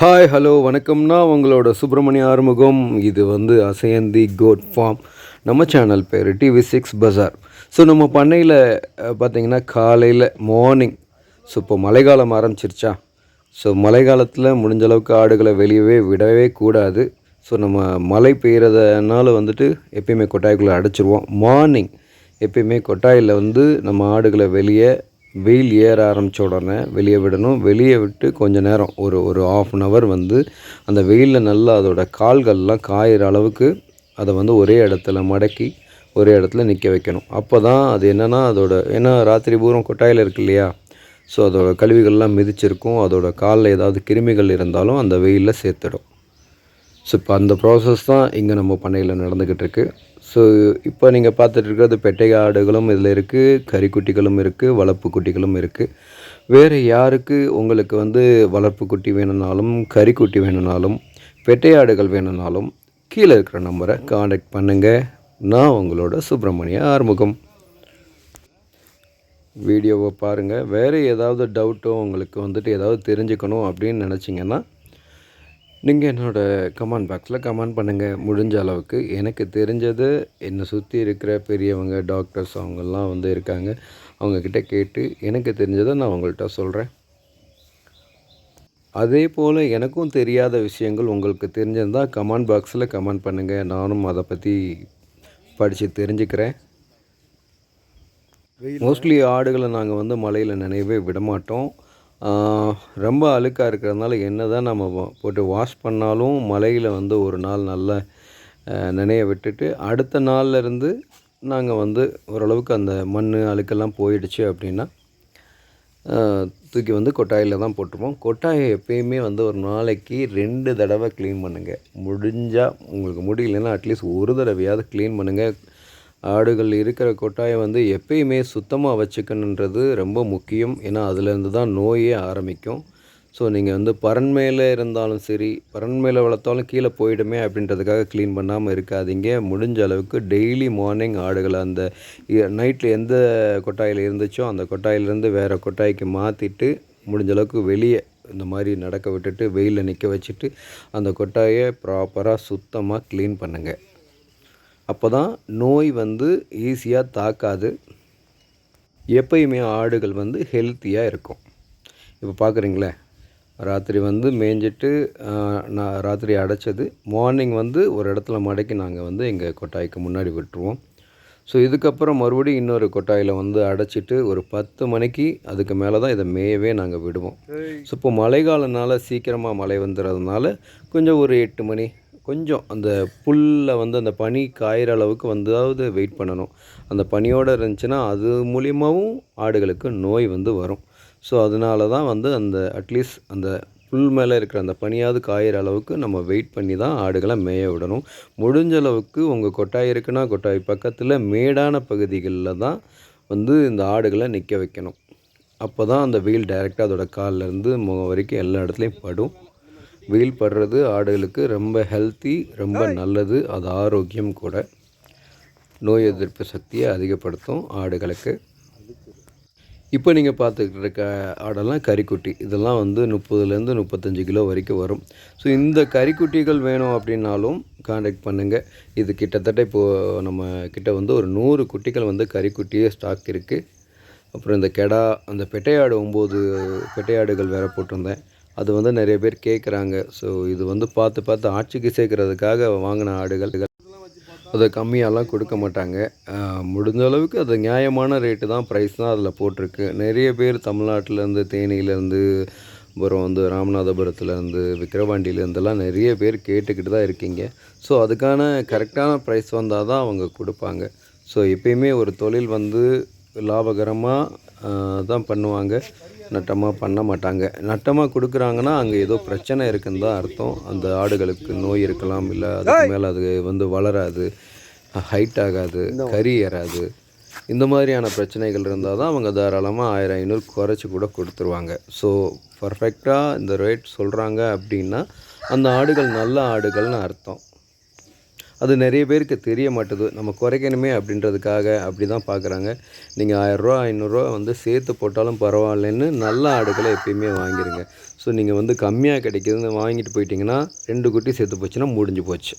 Hi hello வணக்கம்னா உங்களோட சுப்பிரமணிய ஆறுமுகம். இது வந்து அசையந்தி கோட் ஃபார்ம் நம்ம சேனல் பேர் டிவி சிக்ஸ் பஜார் ஸோ நம்ம பண்ணையில் பார்த்தீங்கன்னா காலையில் மார்னிங் ஸோ இப்போ மழைக்காலம் ஆரம்பிச்சிருச்சா? ஸோ மழை காலத்தில் முடிஞ்ச அளவுக்கு ஆடுகளை வெளியவே விடவே கூடாது. ஸோ நம்ம மழை பெய்கிறதுனால வந்துட்டு எப்பயுமே கொட்டாய்க்குள்ளே அடைச்சிருவோம். மார்னிங் எப்பயுமே கொட்டாயில் வந்து நம்ம ஆடுகளை வெளியே வெயில் ஏற ஆரம்பித்த உடனே வெளியே விடணும். வெளியே விட்டு கொஞ்ச நேரம் ஒரு ஒரு ஆஃப் அன் ஹவர் வந்து அந்த வெயிலில் நல்லா அதோட கால்கள்லாம் காயிற அளவுக்கு அதை வந்து ஒரே இடத்துல மடக்கி ஒரே இடத்துல நிற்க வைக்கணும். அப்போ தான் அது என்னென்னா அதோட ஏன்னா ராத்திரி பூரம் கொட்டாயில் இருக்கு இல்லையா? ஸோ அதோட கழிவுகள்லாம் மிதிச்சிருக்கும். அதோட காலில் ஏதாவது கிருமிகள் இருந்தாலும் அந்த வெயிலில் சேர்த்துடும். ஸோ இப்போ அந்த ப்ராசஸ் தான் இங்கே நம்ம பண்ணையில் நடந்துக்கிட்டு இருக்குது ஸோ இப்போ நீங்கள் பார்த்துட்டு இருக்கிறது பெட்டை ஆடுகளும் இதில் இருக்குது கறிக்குட்டிகளும் இருக்குது வளர்ப்பு குட்டிகளும் இருக்குது வேறு யாருக்கு உங்களுக்கு வந்து வளர்ப்பு குட்டி வேணும்னாலும் கறிக்குட்டி வேணும்னாலும் பெட்டை ஆடுகள் வேணும்னாலும் கீழே இருக்கிற நம்பரை காண்டாக்ட் பண்ணுங்கள் நான் உங்களோட சுப்பிரமணிய ஆறுமுகம். வீடியோவை பாருங்கள் வேறு ஏதாவது டவுட்டோ உங்களுக்கு வந்துட்டு ஏதாவது தெரிஞ்சுக்கணும் அப்படின்னு நினச்சிங்கன்னா நீங்கள் என்னோடய கமெண்ட் பாக்ஸில் கமெண்ட் பண்ணுங்கள் முடிஞ்ச அளவுக்கு எனக்கு தெரிஞ்சது என்னை சுற்றி இருக்கிற பெரியவங்க டாக்டர்ஸ் அவங்கெல்லாம் வந்து இருக்காங்க. அவங்கக்கிட்ட கேட்டு எனக்கு தெரிஞ்சதை நான் உங்கள்கிட்ட சொல்கிறேன் அதே போல் எனக்கும் தெரியாத விஷயங்கள் உங்களுக்கு தெரிஞ்சிருந்தால் கமெண்ட் பாக்ஸில் கமெண்ட் பண்ணுங்கள் நானும் அதை பற்றி படித்து தெரிஞ்சுக்கிறேன். மோஸ்ட்லி ஆடுகளை நாங்கள் வந்து மலையில் நினைவே விட மாட்டோம் ஆஹ், ரொம்ப அழுக்காக இருக்கிறதுனால என்ன தான் நம்ம போட்டு வாஷ் பண்ணாலும் மலையில் வந்து ஒரு நாள் நல்லா நினைய நனைய விட்டுட்டு அடுத்த நாள்லேருந்து நாங்கள் வந்து ஓரளவுக்கு அந்த மண் அழுக்கெல்லாம் போயிடுச்சு அப்படின்னா தூக்கி வந்து கொட்டாயில் தான் போட்டுருவோம். கொட்டாயை எப்பயுமே வந்து ஒரு நாளைக்கு ரெண்டு தடவை க்ளீன் பண்ணுங்கள் முடிஞ்சால் உங்களுக்கு முடியலன்னா அட்லீஸ்ட் ஒரு தடவையாவது க்ளீன் பண்ணுங்கள் ஆடுகள் இருக்கிற கொட்டாயை வந்து எப்பயுமே சுத்தமாக வச்சுக்கணுன்றது ரொம்ப முக்கியம். ஏன்னா அதுலேருந்து தான் நோயே ஆரம்பிக்கும். ஸோ நீங்கள் வந்து பறன் மேலே இருந்தாலும் சரி பறன் மேலே வளர்த்தாலும் கீழே போயிடுமே அப்படின்றதுக்காக க்ளீன் பண்ணாமல் இருக்காதீங்க. முடிஞ்ச அளவுக்கு டெய்லி மார்னிங் ஆடுகளை அந்த நைட்டில் எந்த கொட்டாயில் இருந்துச்சோ அந்த கொட்டாயிலேருந்து வேறு கொட்டாய்க்கு மாற்றிட்டு முடிஞ்ச அளவுக்கு வெளியே இந்த மாதிரி நடக்க விட்டுட்டு வெயிலில் நிற்க வச்சுட்டு அந்த கொட்டாயை ப்ராப்பராக சுத்தமாக க்ளீன் பண்ணுங்கள் அப்போ தான் நோய் வந்து ஈஸியாக தாக்காது. எப்பயுமே ஆடுகள் வந்து ஹெல்த்தியாக இருக்கும். இப்போ பார்க்குறீங்களே ராத்திரி வந்து மேய்ஞ்சிட்டு நான் ராத்திரி அடைச்சது. மார்னிங் வந்து ஒரு இடத்துல மடக்கி நாங்கள் வந்து எங்கள் கொட்டாய்க்கு முன்னாடி விட்டுருவோம். ஸோ இதுக்கப்புறம் மறுபடியும் இன்னொரு கொட்டாயில் வந்து அடைச்சிட்டு ஒரு பத்து மணிக்கு அதுக்கு மேலே தான் இதை மேயவே நாங்கள் விடுவோம். ஸோ இப்போ மழைக்காலனால சீக்கிரமாக மழை வந்துடுறதுனால கொஞ்சம் ஒரு எட்டு மணி கொஞ்சம் அந்த புல்லில் வந்து அந்த பனி காயிற அளவுக்கு வந்தாவது வெயிட் பண்ணணும். அந்த பனியோடு இருந்துச்சுன்னா அது மூலியமாகவும் ஆடுகளுக்கு நோய் வந்து வரும். ஸோ அதனால தான் வந்து அந்த அட்லீஸ்ட் அந்த புல் மேலே இருக்கிற அந்த பனியாவது காயிற அளவுக்கு நம்ம வெயிட் பண்ணி தான் ஆடுகளை மேய விடணும். முடிஞ்ச அளவுக்கு உங்கள் கொட்டாய் இருக்குன்னா கொட்டாய் பக்கத்தில் மேடான பகுதிகளில் தான் வந்து இந்த ஆடுகளை நிற்க வைக்கணும். அப்போ தான் அந்த வெயில் டைரெக்டாக அதோட காலிலேருந்து முகம் வரைக்கும் எல்லா இடத்துலையும் படும். வெயில் படுறது ஆடுகளுக்கு ரொம்ப ஹெல்த்தி ரொம்ப நல்லது. அது ஆரோக்கியம் கூட. நோய் எதிர்ப்பு சக்தியை அதிகப்படுத்தும் ஆடுகளுக்கு. இப்போ நீங்கள் பார்த்துக்கிட்டு இருக்க ஆடெல்லாம் கறிக்குட்டி. இதெல்லாம் வந்து முப்பதுலேருந்து முப்பத்தஞ்சு கிலோ வரைக்கும் வரும். ஸோ இந்த கறிக்குட்டிகள் வேணும் அப்படின்னாலும் காண்டாக்ட் பண்ணுங்கள் இது கிட்டத்தட்ட இப்போது நம்ம கிட்ட வந்து ஒரு நூறு குட்டிகள் வந்து கறிக்குட்டியே ஸ்டாக் இருக்குது அப்புறம் இந்த கெடா அந்த பெட்டையாடு ஒம்பது பெட்டையாடுகள் வேற போட்டிருந்தேன். அது வந்து நிறைய பேர் கேட்குறாங்க ஸோ இது வந்து பார்த்து பார்த்து ஆட்சிக்கு சேர்க்கறதுக்காக வாங்கின ஆடுகள். அதை கம்மியாலாம் கொடுக்க மாட்டாங்க. முடிஞ்ச அளவுக்கு அது நியாயமான ரேட்டு தான் ப்ரைஸ் தான் அதில் போட்டிருக்கு. நிறைய பேர் தமிழ்நாட்டிலேருந்து தேனியிலேருந்து அப்புறம் வந்து ராமநாதபுரத்துலேருந்து விக்கிரவாண்டியிலேருந்தெல்லாம் நிறைய பேர் கேட்டுக்கிட்டு தான் இருக்கீங்க. ஸோ அதுக்கான கரெக்டான ப்ரைஸ் வந்தால் தான் அவங்க கொடுப்பாங்க. ஸோ எப்பயுமே ஒரு தொழில் வந்து லாபகரமாக தான் பண்ணுவாங்க. நட்டமாக பண்ண மாட்டாங்க. நட்டமாக கொடுக்குறாங்கன்னா அங்கே ஏதோ பிரச்சனை இருக்குன்னு தான் அர்த்தம். அந்த ஆடுகளுக்கு நோய் இருக்கலாம் இல்லை அதுக்கு மேலே அது வந்து வளராது ஹைட் ஆகாது கறி ஏறாது. இந்த மாதிரியான பிரச்சனைகள் இருந்தால் தான் அவங்க தாராளமாக ஆயிரம் ஐநூறு குறைச்சி கூட கொடுத்துருவாங்க. ஸோ பர்ஃபெக்டாக இந்த ரேட் சொல்கிறாங்க அப்படின்னா அந்த ஆடுகள் நல்ல ஆடுகள்னு அர்த்தம். அது நிறைய பேருக்கு தெரிய மாட்டுது. நம்ம குறைக்கணுமே அப்படின்றதுக்காக அப்படி தான் பார்க்குறாங்க நீங்கள் ஆயிரரூவா ஐநூறுரூவா வந்து சேர்த்து போட்டாலும் பரவாயில்லன்னு நல்ல ஆடுகளை எப்பயுமே வாங்கிருங்க. ஸோ நீங்கள் வந்து கம்மியாக கிடைக்குதுன்னு வாங்கிட்டு போயிட்டீங்கன்னா ரெண்டு குட்டி சேர்த்து போச்சுன்னா முடிஞ்சு போச்சு.